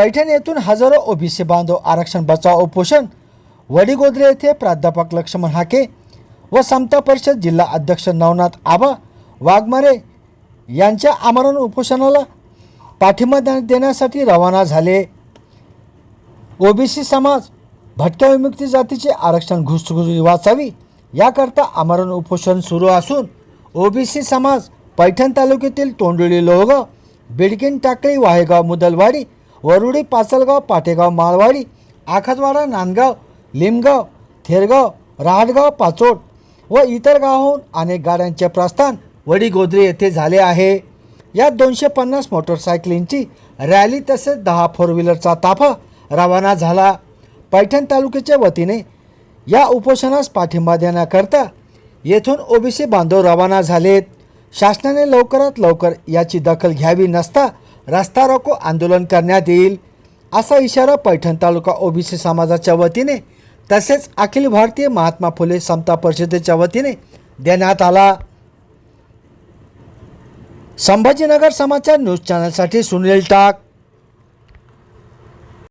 पैठण येथून हजारो ओबीसी बांधव आरक्षण बचाव उपोषण वडीगोद्रे येथे प्राध्यापक लक्ष्मण हाके व समता परिषद जिल्हा अध्यक्ष नवनाथ आबा वाघमारे यांच्या आमरण उपोषणाला पाठिंबा देण्यासाठी रवाना झाले. ओबीसी समाज भटक्या विमुक्ती जातीचे आरक्षण घुसघुस वाचावी याकरता आमरण उपोषण सुरू असून ओबीसी समाज पैठण तालुक्यातील तोंडोळी लोहगाव बिडकिन टाकळी वाहेगाव मुदलवाडी वरुडी पाचलगाव पाटेगाव माळवाडी आखातवाडा नांदगाव लिमगाव थेरगाव रहाटगाव पाचोड व इतर गावाहून अनेक गाड्यांचे प्रस्थान वडीगोद्रे येथे झाले आहे. यात दोनशे पन्नास मोटरसायकलींची रॅली तसेच दहा फोर व्हीलरचा ताफा रवाना झाला. पैठण तालुक्याच्या वतीने या उपोषणास पाठिंबा देण्याकरता येथून ओबीसी बांधव रवाना झालेत. शासनाने लवकरात लवकर याची दखल घ्यावी नसता रस्ता रोको आंदोलन करण्यात येईल असा इशारा पैठण तालुका ओबीसी समाजाच्या वतीने तसेच अखिल भारतीय महात्मा फुले समता परिषदेच्या वतीने देण्यात आला. संभाजीनगर समाचार न्यूज चॅनलसाठी सुनील टाक.